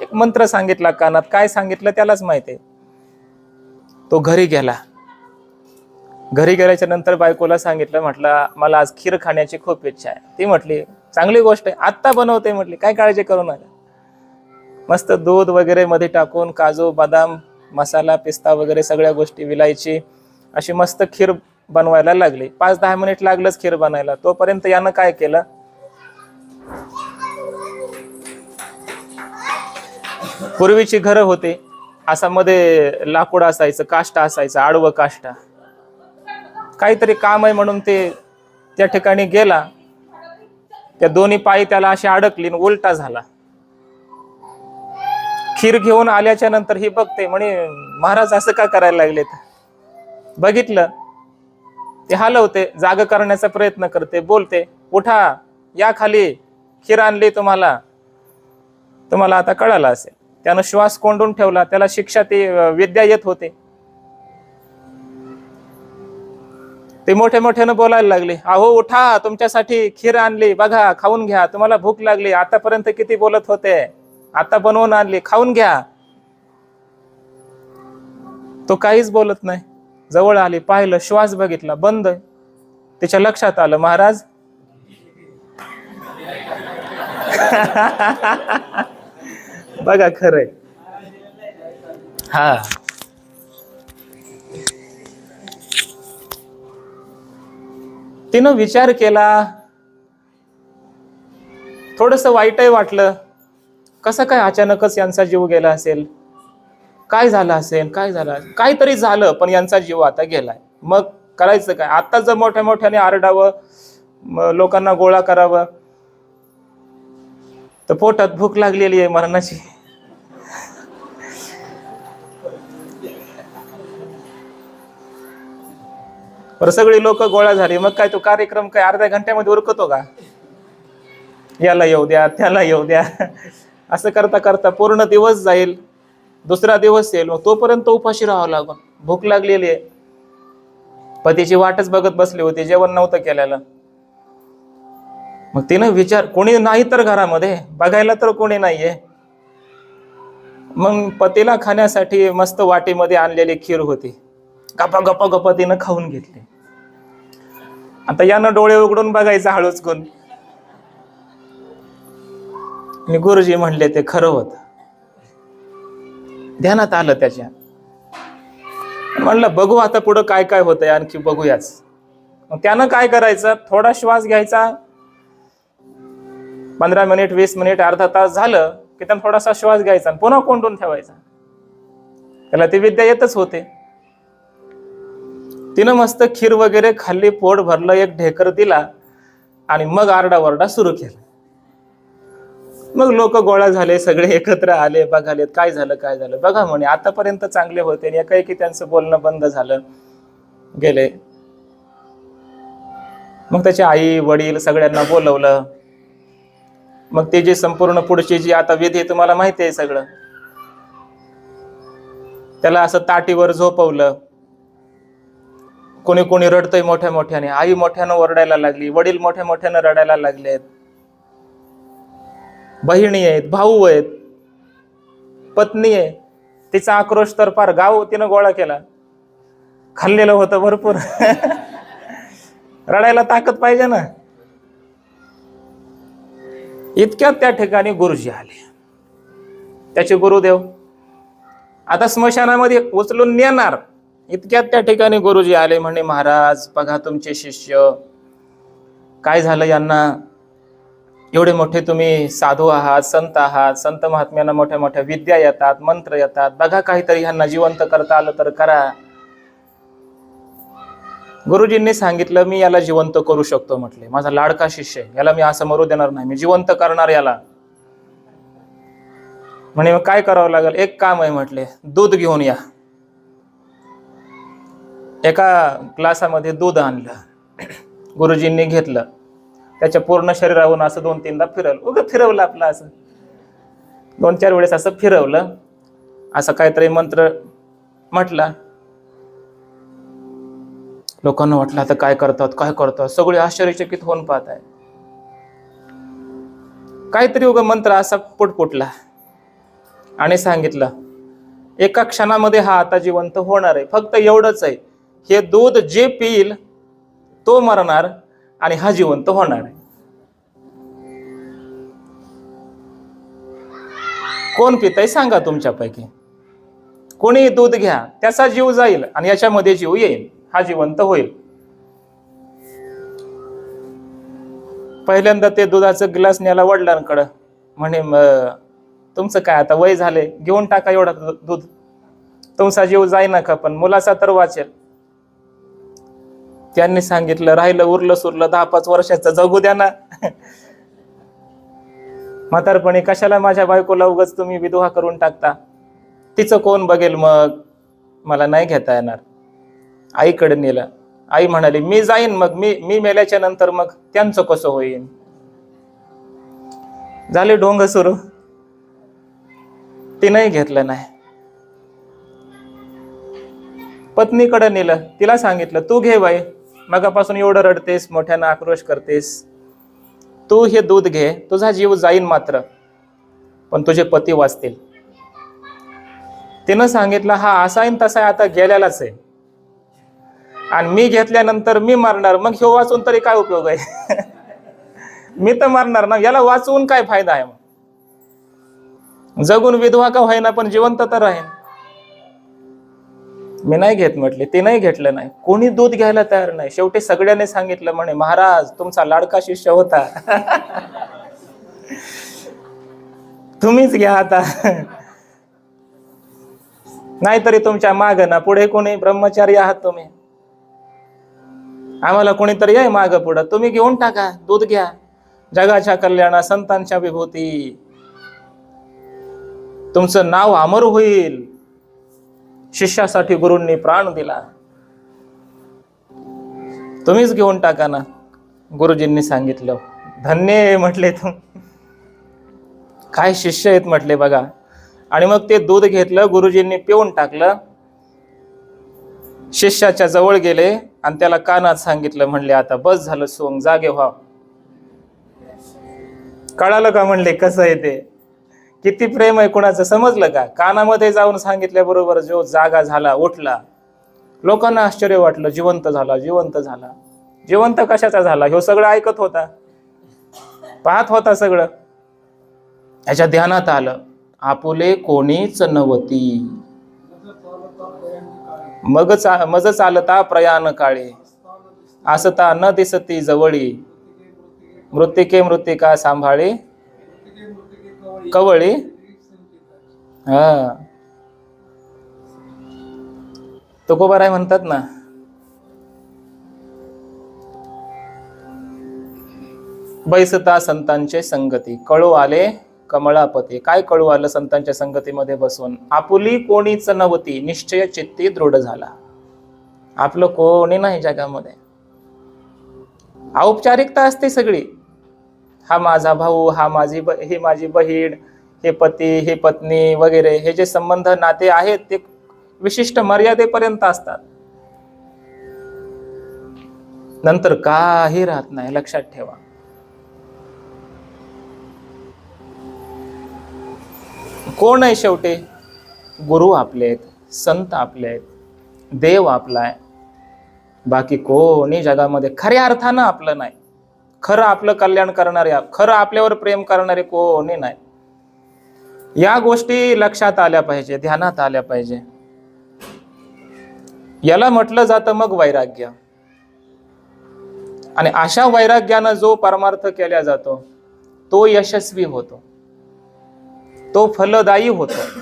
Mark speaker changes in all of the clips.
Speaker 1: एक मंत्र सांगितला कानात. काय सांगितलं त्यालाच माहिती आहे. तो घरी गेला. घरी गेल्याच्यानंतर बायकोला सांगितलं म्हटलं मला आज खीर खाण्याची खूप इच्छा आहे. ती म्हटली चांगली गोष्ट आहे. आत्ता बनवते. म्हटली काय काळजी करू नका. मस्त दूध वगैरे मध्ये टाकून काजू बदाम मसाला पिस्ता वगैरे सगळ्या गोष्टी विलायची अशी मस्त खीर बनवायला लागली. पाच दहा मिनिट लागलंच खीर बनायला. तोपर्यंत यानं काय केलं? पूर्वीची घरं होती. असा मध्ये लाकूड असायचं काष्टा असायचं आडवं काष्टा. काहीतरी काम आहे म्हणून ते त्या ठिकाणी गेला. त्या दोन्ही पायी त्याला अशी अडकली आणि उलटा झाला. खीर घेऊन आल्याच्यानंतर ही बघते म्हणे महाराज असं का करायला लागलेत? बघितलं. ते हलवते जाग करण्याचा प्रयत्न करते बोलते उठा या खाली खीर आणली तुम्हाला. तुम्हाला आता कळालं असेल. त्यानं श्वास कोंडून ठेवला त्याला शिक्षा ती विद्या येत होते. ते मोठे मोठ्यानं बोलायला लागले अहो उठा तुमच्यासाठी खीर आणली बघा खाऊन घ्या तुम्हाला भूक लागली आतापर्यंत किती बोलत होते आता बनवून आणली खाऊन घ्या. तो काहीच बोलत नाही. जवळ आली पाहिलं श्वास बघितला बंद. तिच्या लक्षात आलं महाराज. बघा खरंय. हा. तिनं विचार केला. थोडस वाईटही वाटलं. कसं काय अचानकच यांचा जीव गेला असेल? काय झालं असेल? काय झालं? काहीतरी झालं पण यांचा जीव आता गेलाय. मग करायचं काय? आता जर मोठ्या मोठ्याने आरडावं लोकांना गोळा करावं तर पोटात भूक लागलेली आहे मरणाची. बरं सगळी लोक गोळा झाली. मग काय तो कार्यक्रम काय अर्ध्या घंट्यामध्ये उरकतो का? याला येऊ द्या त्याला येऊ द्या. असं करता करता पूर्ण दिवस जाईल दुसरा दिवस येईल. मग तोपर्यंत उपाशी राहावं लागून. भूक लागलेली आहे. पतीची वाटच बघत बसली होती जेवण नव्हतं केलेलं. मग तिनं विचार कोणी नाही तर घरामध्ये बघायला तर कोणी नाहीये. मग पतीला खाण्यासाठी मस्त वाटीमध्ये आणलेली खीर होती. गप्पा गप्पा गप्पा तिनं खाऊन घेतली. आता यानं डोळे उघडून बघायचं हळूच गुण आणि गुरुजी म्हणले ते खरं होत. ध्यानात आलं त्याच्या. म्हणलं बघू आता पुढं काय काय होतंय आणखी बघूयाच. मग त्यानं काय करायचं? थोडा श्वास घ्यायचा. पंधरा मिनिट वीस मिनिट अर्धा तास झालं की त्यांना थोडासा श्वास घ्यायचा आणि पुन्हा कोंडून ठेवायचा. त्याला ती विद्या येतच होते. तिनं मस्त खीर वगैरे खाल्ली पोट भरलं एक ढेकर दिला आणि मग आरडाओरडा सुरू केला. मग लोक गोळा झाले सगळे एकत्र आले बघालेत काय झालं काय झालं. बघा म्हणे आतापर्यंत चांगले होते आणि एकाएकी त्यांचं बोलणं बंद झालं. गेले. मग त्याची आई वडील सगळ्यांना बोलवलं. मग ते जे संपूर्ण पुढची जी आता विधी आहे तुम्हाला माहिती आहे सगळं. त्याला असं ताटीवर झोपवलं. कोणी कोणी रडतंय मोठ्या मोठ्याने. आई मोठ्यानं ओरडायला लागली वडील मोठ्या मोठ्यानं रडायला लागलेत बहिणी आहेत भाऊ आहेत पत्नी आहे. तिचा आक्रोश तर फार गाव तिनं गोळा केला. खाल्लेलं होतं भरपूर. रडायला ताकद पाहिजे ना. इतक्यात त्या ठिकाणी गुरुजी आले. त्याचे गुरुदेव आता स्मशानामध्ये उचलून नेणार. इतक्यात त्या ठिकाणी गुरुजी आले म्हणे महाराज बघा तुमचे शिष्य. काय झालं यांना? एवढे मोठे तुम्ही साधू आहात संत आहात संत महात्म्यांना मोठ्या मोठ्या विद्या येतात मंत्र येतात. बघा काहीतरी ह्यांना जिवंत करता आलं तर करा. गुरुजींनी सांगितलं मी याला जिवंत करू शकतो म्हटले. माझा लाडका शिष्य याला मी असं मरू देणार नाही. मी जिवंत करणार याला. म्हणे मग काय करावं लागेल? एक काम आहे म्हटले दूध घेऊन या. एका ग्लासामध्ये दूध आणलं. गुरुजींनी घेतलं. त्याच्या पूर्ण शरीरावरून असं दोन तीनदा फिरवलं. उगं फिरवलं आपलं असं. दोन चार वेळेस असं फिरवलं. असं काहीतरी मंत्र म्हटला. लोकांना वाटलं आता काय करतात काय करतात? सगळे आश्चर्यचकित होऊन पाहत आहे काहीतरी उगा मंत्र असा पुटपुटला आणि सांगितलं एका क्षणामध्ये हा आता जिवंत होणार आहे. फक्त एवढंच आहे. हे दूध जे पिईल तो मरणार आणि हा जिवंत होणार आहे. कोण पितय सांगा तुमच्यापैकी? कोणी दूध घ्या त्याचा जीव जाईल आणि याच्यामध्ये जीव येईल. हा जिवंत होईल. पहिल्यांदा ते दुधाचं ग्लास न्यायला वडिलांकडं. म्हणे तुमचं काय आता वय झाले घेऊन टाका एवढा दूध. तुमचा जीव जाई नका पण मुलाचा तर वाचेल. त्यांनी सांगितलं राहिलं उरलं सुरलं दहा पाच वर्षाचं जगू द्या ना. म्हातारपणी कशाला माझ्या बायकोला उगाच तुम्ही विधवा करून टाकता? तिचं कोण बघेल मग? मला नाही घेता येणार. आईकडे नेलं. आई म्हणाली मी जाईन मग मी मी मेल्याच्या नंतर मग त्यांचं कसं होईल झाले ढोंग सुरू. तिनंही घेतलं नाही. पत्नीकडे नेलं. तिला सांगितलं तू घे बाई मगापासून एवढं रडतेस मोठ्यानं आक्रोश करतेस. तू हे दूध घे तुझा जीव जाईन मात्र पण तुझे पती वाचतील. तिनं सांगितलं हा असा आहे तसा आहे आता गेल्यालाच आहे. आणि मी घेतल्यानंतर मी मारणार मग हे वाचून तरी काय उपयोग आहे? मी तर मारणार ना याला वाचवून काय फायदा आहे मग? जगून विधवा का होईना पण जिवंत तर राहीन. मी नाही घेत म्हटले ते नाही घेतलं नाही. कोणी दूध घ्यायला तयार नाही. शेवटी सगळ्यांनी सांगितलं म्हणे महाराज तुमचा लाडका शिष्य होता. तुम्हीच घ्या आता. नाहीतरी तुमच्या माग ना पुढे कोणी ब्रह्मचारी आहात तुम्ही. आम्हाला कोणीतरी आहे माग पुढं. तुम्ही घेऊन टाका दूध घ्या. जगाच्या कल्याणा संतांच्या विभूती. तुमचं नाव अमर होईल. शिष्यासाठी गुरूंनी प्राण दिला. तुम्हीच घेऊन टाका ना गुरुजींनी सांगितलं. धन्य म्हटले तुम काय शिष्य आहेत म्हटले बघा. आणि मग ते दूध घेतलं गुरुजींनी पिऊन टाकलं. शिष्याच्या जवळ गेले. आणि त्याला कानात सांगितलं म्हणले आता बस झालं सोंग जागे व्हा. कळालं का म्हणले कसं आहे ते? किती प्रेम आहे कुणाचं समजलं का? कानामध्ये जाऊन सांगितल्याबरोबर जो जागा झाला उठला लोकांना आश्चर्य वाटलं जिवंत झाला जिवंत झाला. जिवंत कशाचा झाला? हे सगळं ऐकत होता. पाहत होता सगळं. याच्या ध्यानात आलं आपुले कोणीच नवती मग चा मज चालता प्रयाण काळे. असता न दिसती जवळी. मृतिके मृतिका सांभाळे. कवळी. हा. तुकोबाराय म्हणतात ना. बैसता संतांचे संगती. कळू आले. कमळापती काय कळू आलं संतांच्या संगतीमध्ये बसून? आपुली कोणीच नव्हती निश्चय चित्ती दृढ झाला. आपलं कोणी नाही जगामध्ये. औपचारिकता असते सगळी. हा माझा भाऊ हा माझी ब ही माझी बहीण हे पती हे पत्नी वगैरे हे जे संबंध नाते आहेत ते विशिष्ट मर्यादेपर्यंत असतात. नंतर काही राहत नाही लक्षात ठेवा. कोण आहे शेवटी? गुरु आपले आहेत संत आपले आहेत देव आपला आहे. बाकी कोणी जगामध्ये खऱ्या अर्थानं आपलं नाही. खरं आपलं कल्याण करणारे खरं आपल्यावर प्रेम करणारे कोणी नाही. या गोष्टी लक्षात आल्या पाहिजे ध्यानात आल्या पाहिजे. याला म्हटलं जातं मग वैराग्य. आणि अशा वैराग्यानं जो परमार्थ केला जातो तो यशस्वी होतो. तो फलदायी होतो.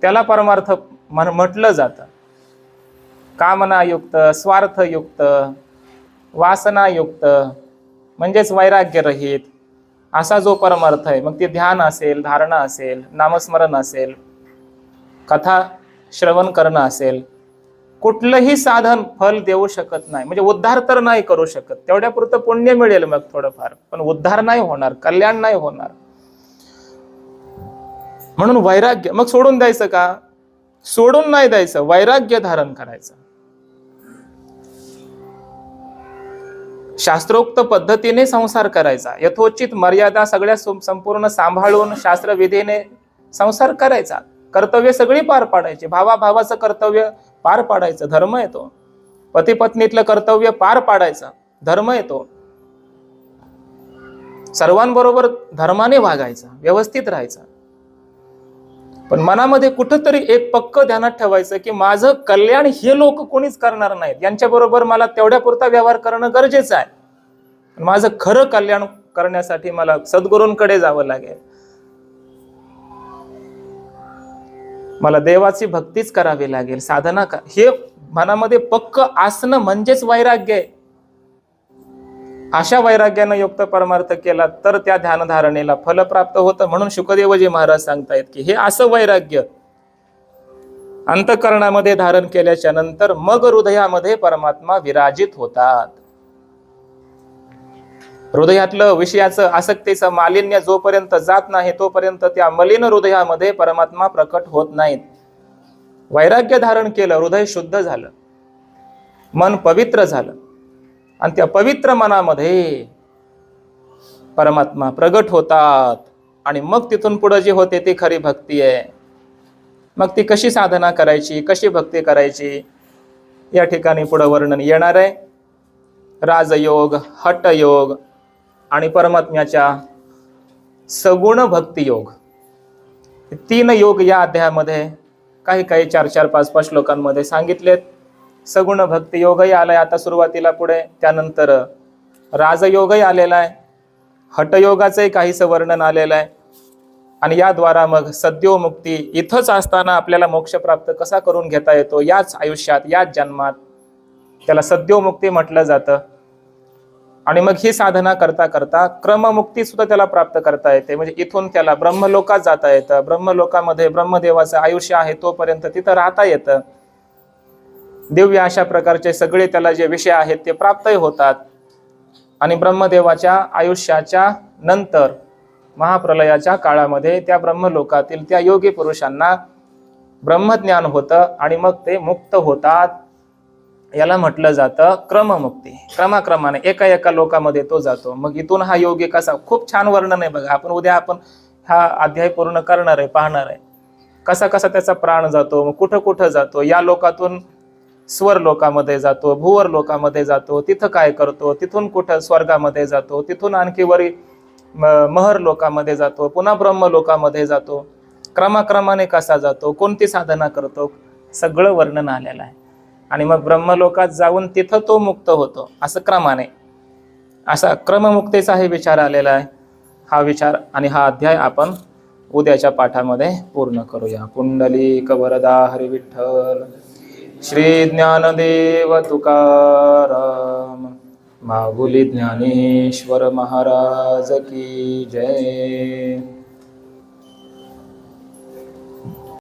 Speaker 1: त्याला परमार्थ म्हण- म्हटलं जातं. कामनायुक्त स्वार्थयुक्त वासनायुक्त म्हणजेच वैराग्यरहित असा जो परमार्थ आहे. मग ते ध्यान असेल धारणा असेल नामस्मरण असेल कथा श्रवण करणं असेल कुठलंही साधन फल देऊ शकत नाही. म्हणजे उद्धार तर नाही करू शकत. तेवढ्यापुरतं पुण्य मिळेल मग थोडंफार. पण उद्धार नाही होणार कल्याण नाही होणार. म्हणून वैराग्य मग सोडून द्यायचं का? सोडून नाही द्यायचं वैराग्य धारण करायचं. शास्त्रोक्त पद्धतीने संसार करायचा. यथोचित मर्यादा सगळ्या संपूर्ण सांभाळून शास्त्रविधीने संसार करायचा. कर्तव्य सगळी पार पाडायची. भावा भावाचं कर्तव्य पार पाडायचं. धर्म येतो. पती पत्नीतलं कर्तव्य पार पाडायचं. धर्म येतो. सर्वांबरोबर धर्माने वागायचं. व्यवस्थित राहायचं. पण मनामध्ये कुठंतरी एक पक्क ध्यानात ठेवायचं की माझं कल्याण हे लोक कोणीच करणार नाहीत. यांच्याबरोबर मला तेवढ्या पुरता व्यवहार करणं गरजेचं आहे. माझं खरं कल्याण करण्यासाठी मला सद्गुरूंकडे जावं लागेल. मला देवाची भक्तीच करावी लागेल. साधना का हे मनामध्ये पक्क आसनं म्हणजेच वैराग्य आहे. अशा वैराग्यानं युक्त परमार्थ केला तर त्या ध्यानधारणेला फल प्राप्त होतं म्हणून शुकदेवजी महाराज सांगतायत की हे असं वैराग्य अंतकरणामध्ये धारण केल्याच्यानंतर मग हृदयामध्ये परमात्मा विराजित होतात. हृदयातलं विषयाचं आसक्तीचं मालिन्य जोपर्यंत जात नाही तोपर्यंत त्या मलिन हृदयामध्ये परमात्मा प्रकट होत नाहीत. वैराग्य धारण केलं हृदय शुद्ध झालं. मन पवित्र झालं. आणि त्या पवित्र मनामध्ये परमात्मा प्रगट होतात. आणि मग तिथून पुढे जी होते ती खरी भक्ती आहे. मग ती कशी साधना करायची कशी भक्ती करायची या ठिकाणी पुढं वर्णन येणार आहे. राजयोग हटयोग आणि परमात्म्याच्या सगुण भक्तियोग तीन योग या अध्यायामध्ये काही काही चार चार पाच पाच श्लोकांमध्ये सांगितलेत. सगुण भक्ती योगही आलाय आता सुरुवातीला पुढे. त्यानंतर राजयोगही आलेला आहे. हटयोगाचंही काहीसं वर्णन आलेलं आहे. आणि याद्वारा मग सद्योमुक्ती इथंच असताना आपल्याला मोक्ष प्राप्त कसा करून घेता येतो? याच आयुष्यात याच जन्मात त्याला सद्योमुक्ती म्हटलं जातं. आणि मग ही साधना करता करता क्रममुक्ती सुद्धा त्याला प्राप्त करता येते. म्हणजे इथून त्याला ब्रह्मलोकात जाता येतं. ब्रह्मलोकामध्ये ब्रह्मदेवाचं आयुष्य आहे तोपर्यंत तिथं राहता येतं. दिव्य अशा प्रकारचे सगळे त्याला जे विषय आहेत ते प्राप्तही होतात. आणि ब्रह्मदेवाच्या आयुष्याच्या नंतर महाप्रलयाच्या काळामध्ये त्या ब्रह्मलोकातील त्या योगी पुरुषांना ब्रह्मज्ञान होतं आणि मग ते मुक्त होतात. याला म्हटलं जातं क्रममुक्ती. क्रमाक्रमाने एका एका लोकामध्ये तो जातो. मग इथून हा योगी कसा? खूप छान वर्णन आहे बघा. आपण उद्या आपण हा अध्याय पूर्ण करणार आहे पाहणार आहे. कसा कसा त्याचा प्राण जातो मग कुठं कुठं जातो? या लोकातून स्वर लोकामध्ये जातो भूवर लोकामध्ये जातो तिथं काय करतो तिथून कुठं स्वर्गामध्ये जातो तिथून आणखी वरी म- महर लोकामध्ये जातो पुन्हा ब्रह्म लोकामध्ये जातो क्रमाक्रमाने कसा जातो कोणती साधना करतो सगळं वर्णन आलेलं आहे. आणि मग ब्रह्मलोकात जाऊन तिथं तो मुक्त होतो असं क्रमाने. असा क्रममुक्तेचाही विचार आलेला आहे. हा विचार आणि हा अध्याय आपण उद्याच्या पाठामध्ये पूर्ण करूया. कुंडली कवरदा हरिविठ्ठल. श्री ज्ञानदेव तुकाराम। माहुली ज्ञानेश्वर महाराज की जय।